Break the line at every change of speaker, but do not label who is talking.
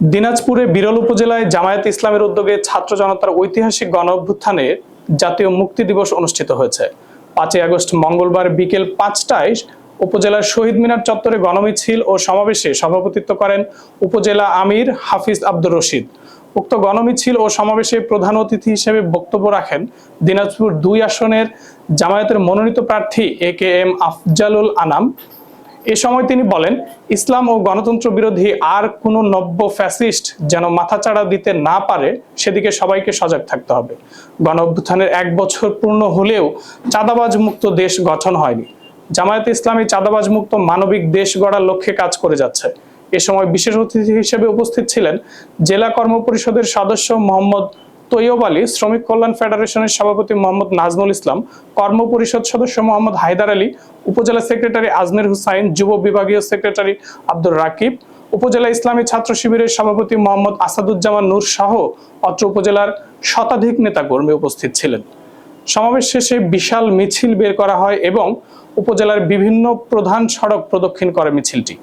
দিনাজপুরে বিরল উপজেলায় জামায়াত ইসলামের উদ্যোগে ছাত্র জনতার ঐতিহাসিক গণ অভ্যুত্থানে জাতীয় মুক্তি দিবস অনুষ্ঠিত হয়েছে। পাঁচই আগস্ট মঙ্গলবার বিকেল পাঁচটায় উপজেলার শহীদ মিনার চত্বরে গণমিছিল ও সমাবেশে সভাপতিত্ব করেন উপজেলা আমির হাফিজ আব্দুর রশিদ। উক্ত গণমিছিল ও সমাবেশে প্রধান অতিথি হিসেবে বক্তব্য রাখেন দিনাজপুর দুই আসনের জামায়াতের মনোনীত প্রার্থী A K M Afzalul Anam এ সময় তিনি বলেন, ইসলাম ও গণতন্ত্র বিরোধী আর কোনো নব্য ফ্যাসিস্ট যেন মাথাচাড়া দিতে না পারে, সেদিকে সবাইকে সজাগ থাকতে হবে। গণ অভ্যুত্থানের এক বছর পূর্ণ হলেও চাঁদাবাজ মুক্ত দেশ গঠন হয়নি। জামায়াত ইসলামী চাঁদাবাজ মুক্ত মানবিক দেশ গড়ার লক্ষ্যে কাজ করে যাচ্ছে। এ সময় বিশেষ অতিথি হিসেবে উপস্থিত ছিলেন জেলা কর্ম পরিষদের সদস্য মোহাম্মদ তৈয়ব আলী শ্রমিক কল্যাণ ফেডারেশনের সভাপতি মোহাম্মদ নাজমুল ইসলাম, কর্ম পরিষদ সদস্য মোহাম্মদ হায়দার আলী, উপজেলা সেক্রেটারি আজমের হুসাইন, যুব বিভাগীয় সেক্রেটারি আব্দুর রাকিব, উপজেলা ইসলামী ছাত্র শিবিরের সভাপতি মোহাম্মদ আসাদুজ্জামান নূর সহ অত্র উপজেলার শতাধিক নেতাকর্মী উপস্থিত ছিলেন। সমাবেশ শেষে বিশাল মিছিল বের করা হয় এবং উপজেলার বিভিন্ন প্রধান সড়ক প্রদক্ষিণ করে মিছিলটি।